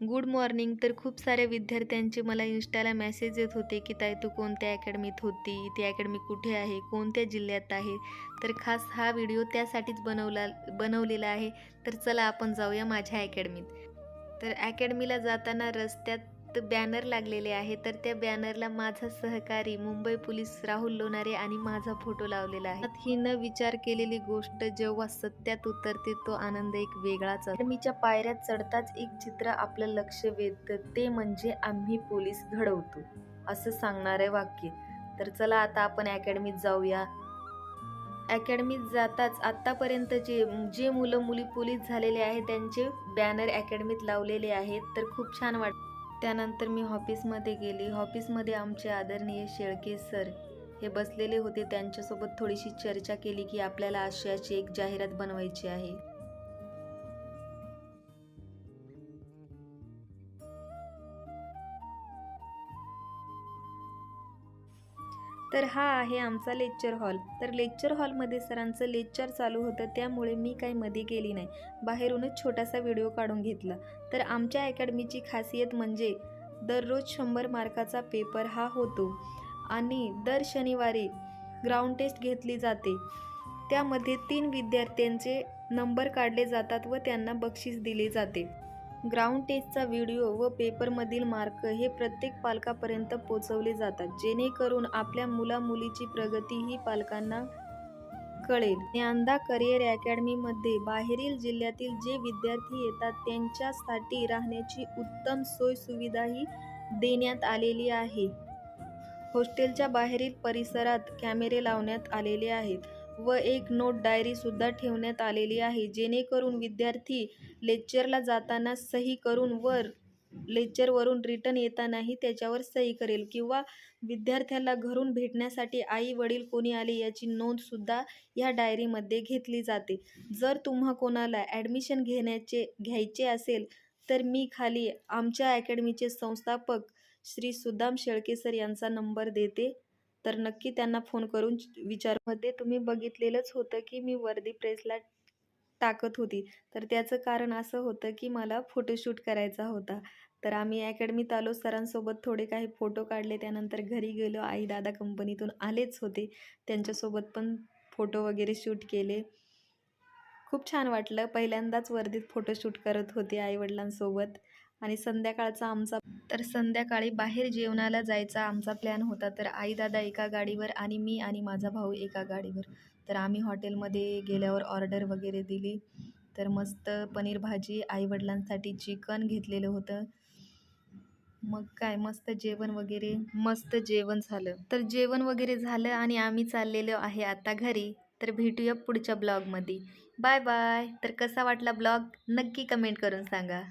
Good morning तर खूप साऱ्या विद्यार्थ्यांचे मला इन्स्टाला मेसेज येत होते की ताई तू कोणत्या अकॅडमीत होती? ती अकॅडमी कुठे आहे? कोणत्या जिल्ह्यात आहे? तर खास हा व्हिडिओ त्यासाठीच बनवला बनवलेला आहे. तर चला आपण जाऊया माझ्या अकॅडमीत तर अकॅडमीला जाताना रस्त्यात बॅनर लागलेले आहे तर त्या बॅनरला माझा सहकारी मुंबई पोलीस राहुल लोणारे आणि माझा फोटो लावलेला आहे. ही न विचार केलेली गोष्ट जेव्हा सत्यात उतरते तो आनंद एक वेगळाच मीच्या पायऱ्यात चढताच एक चित्र आपलं लक्ष वेधतं ते म्हणजे आम्ही पोलीस घडवतो असं सांगणारे वाक्य. तर चला आता आपण अकॅडमीत जाऊया. अकॅडमीत जाताच आत्तापर्यंत जे जे मुलं मुली पोलीस झालेले आहेत त्यांचे बॅनर अकॅडमीत लावलेले आहेत तर खूप छान वाटतं. त्यानंतर मी ऑफिसमध्ये गेली. ऑफिसमध्ये आमचे आदरणीय शेळके सर हे बसलेले होते. त्यांच्यासोबत थोडीशी चर्चा केली की आपल्याला आशयाची एक जाहिरात बनवायची आहे. तर हा आहे आमचा लेक्चर हॉल. तर लेक्चर हॉलमध्ये सरांचं लेक्चर चालू होतं त्यामुळे मी काही मध्ये गेली नाही. बाहेरूनच छोटासा व्हिडिओ काढून घेतला. तर आमच्या अकॅडमीची खासियत म्हणजे दररोज शंभर मार्काचा पेपर हा होतो आणि दर शनिवारी ग्राउंड टेस्ट घेतली जाते. त्यामध्ये तीन विद्यार्थ्यांचे नंबर काढले जातात व त्यांना बक्षीस दिले जाते. ग्राउंड टेस्टचा व्हिडिओ व पेपरमधील मार्क हे प्रत्येक पालकापर्यंत पोचवले जातात. जेणेकरून आपल्या मुलामुलीची प्रगती ही पालकांना कळेल. ज्ञानदा करिअर अकॅडमीमध्ये बाहेरील जिल्ह्यातील जे विद्यार्थी येतात त्यांच्यासाठी राहण्याची उत्तम सोय सुविधाही देण्यात आलेली आहे. हॉस्टेलच्या बाहेरील परिसरात कॅमेरे लावण्यात आलेले आहेत. व एक नोट डायरीसुद्धा ठेवण्यात आलेली आहे. जेणेकरून विद्यार्थी लेक्चरला जाताना सही करून वर लेक्चरवरून रिटर्न येतानाही त्याच्यावर सही करेल किंवा विद्यार्थ्याला घरून भेटण्यासाठी आई वडील कोणी आले याची नोंदसुद्धा या डायरीमध्ये घेतली जाते. जर तुम्हा कोणाला ॲडमिशन घेण्याचे घ्यायचे असेल तर मी खाली आमच्या अकॅडमीचे संस्थापक श्री सुदाम शेळके सर यांचा नंबर देते. तर नक्की त्यांना फोन करून विचारमध्ये तुम्ही बघितलेलंच होतं की मी वर्दी प्रेसला टाकत होती. तर त्याचं कारण असं होतं की मला फोटोशूट करायचा होता. तर आम्ही अकॅडमीत आलो सरांसोबत थोडे काही फोटो काढले त्यानंतर घरी गेलो. आई दादा कंपनीतून आलेच होते. त्यांच्यासोबत पण फोटो वगैरे शूट केले. खूप छान वाटलं. पहिल्यांदाच वर्दीत फोटोशूट करत होते आईवडिलांसोबत. आणि संध्याकाळचा आमचा तर संध्याकाळी बाहेर जेवणाला जायचा आमचा प्लॅन होता. तर आई दादा एका गाडीवर आणि मी आणि माझा भाऊ एका गाडीवर. तर आम्ही हॉटेलमध्ये गेल्यावर ऑर्डर वगैरे दिली. तर मस्त पनीर भाजी आईवडिलांसाठी चिकन घेतलेलं होतं. मग काय मस्त जेवण वगैरे मस्त जेवण झालं. तर जेवण वगैरे झालं आणि आम्ही चाललेलो आहे आता घरी. तर भेटूया पुढच्या ब्लॉगमध्ये. Bye bye. तर कसा वाटला ब्लॉग? नक्की कमेंट करून सांगा.